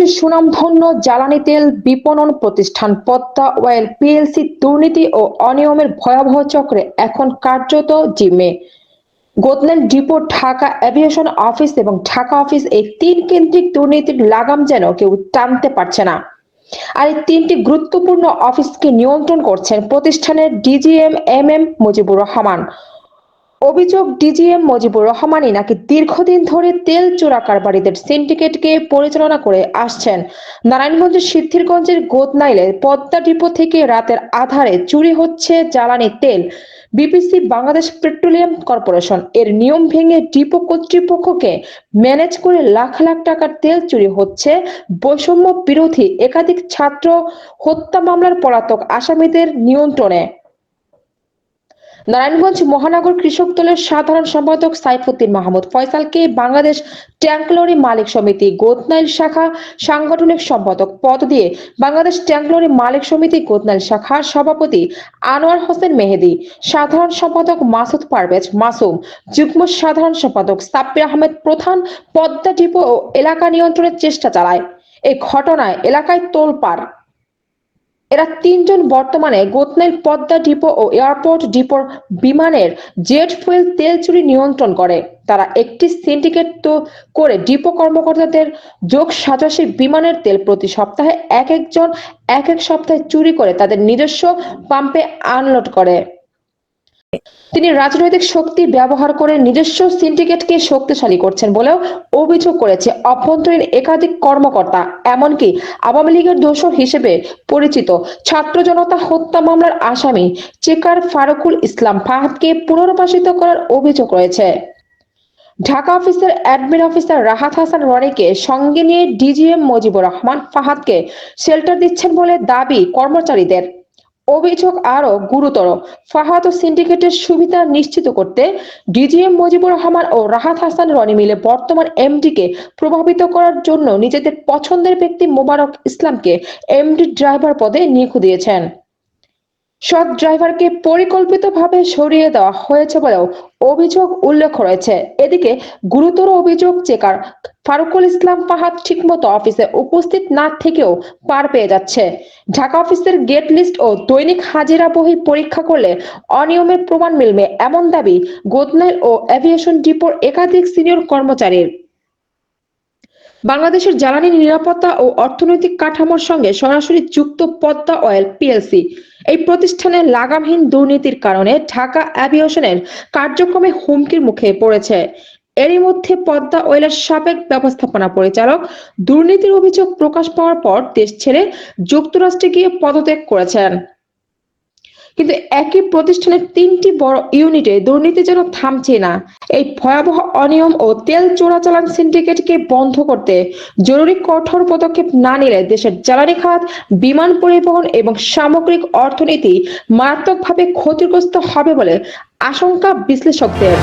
বাংলাদেশের সুনামধন্য জ্বালানি তেল বিপণন প্রতিষ্ঠান পদ্মা অয়েল পিএলসি দুর্নীতি ও অনিয়মের ভয়াবহ চক্রে এখন কার্যত জিম্মে। গোদলেন ডিপো, ঢাকা এভিয়েশন অফিস এবং ঢাকা অফিস এই তিন কেন্দ্রিক দুর্নীতির লাগাম যেন কেউ টানতে পারছে না। আর এই তিনটি গুরুত্বপূর্ণ অফিসকে নিয়ন্ত্রণ করছেন প্রতিষ্ঠানের DGM M M Mujibur Rahman. অভিযোগ ডিজিএম মুজিবুর রহমানই নাকি দীর্ঘদিন ধরে তেল চোরা কারবারিদের সিন্ডিকেটকে পরিচালনা করে আসছেন। নারায়ণগঞ্জের সিদ্ধিরগঞ্জের গোদনাইলে পদ্মা ডিপো থেকে রাতের আধারে চুরি হচ্ছে জ্বালানি তেল। বিপিসি বাংলাদেশ পেট্রোলিয়াম কর্পোরেশন এর নিয়ম ভেঙে ডিপো কর্তৃপক্ষকে ম্যানেজ করে লাখ লাখ টাকার তেল চুরি হচ্ছে। বৈষম্য বিরোধী একাধিক ছাত্র হত্যা মামলার পলাতক আসামিদের নিয়ন্ত্রণে নারায়ণগঞ্জ মহানগর কৃষক দলের সাধারণ সম্পাদক সাইফুদ্দিন মাহমুদ ফয়সালকে বাংলাদেশ ট্যাঙ্ক লরি মালিক সমিতি গোদনাইল শাখা সাংগঠনিক সম্পাদক পদ দিয়ে বাংলাদেশ ট্যাঙ্ক লরি মালিক সমিতি গোদনাইল শাখার সভাপতি আনোয়ার হোসেন মেহেদি, সাধারণ সম্পাদক মাসুদ পারভেজ মাসুম, যুগ্ম সাধারণ সম্পাদক সাব্বির আহমেদ প্রধান, পদ্মা ডিপো ও এলাকা নিয়ন্ত্রণের চেষ্টা চালায়। এই ঘটনায় এলাকায় তোলপাড় এরা তিনজন বর্তমানে গোতনাইল পদ্মা ডিপো ও এয়ারপোর্ট ডিপোর বিমানের জেট ফুয়েল তেল চুরি নিয়ন্ত্রণ করে। তারা একটি সিন্ডিকেট তো করে ডিপো কর্মকর্তাদের যোগ সাজাশে বিমানের তেল প্রতি সপ্তাহে এক একজন এক এক সপ্তাহে চুরি করে তাদের নিজস্ব পাম্পে আনলোড করে। তিনি রাজনৈতিক শক্তি ব্যবহার করে নিজস্ব সিন্ডিকেটকে শক্তিশালী করছেন বলেও অভিযোগ করেছে অভ্যন্তরীণ একাধিক কর্মকর্তা। এমনকি আওয়ামী লীগের দোষর হিসেবে পরিচিত ছাত্র জনতা হত্যা মামলার আসামি চেকার ফারুকুল ইসলাম ফাহাদকে পুনর্বাসিত করার অভিযোগ রয়েছে। ঢাকা অফিসের অ্যাডমিন অফিসার রাহাত হাসান রনিকে সঙ্গে নিয়ে ডিজিএম মুজিবুর রহমান ফাহাদকে শেল্টার দিচ্ছেন বলে দাবি কর্মচারীদের। অভিযোগ আরও গুরুতর। ফাহাদ ও সিন্ডিকেটের সুবিধা নিশ্চিত করতে ডিজিএম মুজিবুর রহমান ও রাহাত হাসান রনি মিলে বর্তমান এমডিকে প্রভাবিত করার জন্য নিজেদের পছন্দের ব্যক্তি মোবারক ইসলামকে এমডি ড্রাইভার পদে নিয়োগ দিয়েছেন। সৎ ড্রাইভারকে পরিকল্পিতভাবে সরিয়ে দেওয়া হয়েছে বলেও অভিযোগ উল্লেখ রয়েছে। এদিকে গুরুতর অভিযোগ চেকার ফারুকুল ইসলাম ফাহাদ ঠিকমতো অফিসে উপস্থিত না থেকেও পার পেয়ে যাচ্ছে। ঢাকা অফিসের গেট লিস্ট ও দৈনিক হাজিরা বহি পরীক্ষা করলে অনিয়মের প্রমাণ মিলবে এমন দাবি গোদনাইল ও এভিয়েশন ডিপোর একাধিক সিনিয়র কর্মচারীর। বাংলাদেশের জ্বালানি নিরাপত্তা ও অর্থনৈতিক কাঠামোর সঙ্গে সরাসরি যুক্ত পদ্মা অয়েল পিএলসি। এই প্রতিষ্ঠানের লাগামহীন দুর্নীতির কারণে ঢাকা অ্যাভিয়েশনের কার্যক্রমে হুমকির মুখে পড়েছে। এরই মধ্যে পদ্মা অয়েলের সাবেক ব্যবস্থাপনা পরিচালক দুর্নীতির অভিযোগ প্রকাশ পাওয়ার পর দেশ ছেড়ে যুক্তরাষ্ট্রে গিয়ে পদত্যাগ করেছেন। কিন্তু একই প্রতিষ্ঠানের তিনটি বড় ইউনিটে দুর্নীতি যেন থামছে না। এই ভয়াবহ অনিয়ম ও তেল চোরাচালান সিন্ডিকেটকে বন্ধ করতে জরুরি কঠোর পদক্ষেপ না নিলে দেশের জ্বালানি খাত, বিমান পরিবহন এবং সামগ্রিক অর্থনীতি মারাত্মকভাবে ক্ষতিগ্রস্ত হবে বলে আশঙ্কা বিশ্লেষকদের।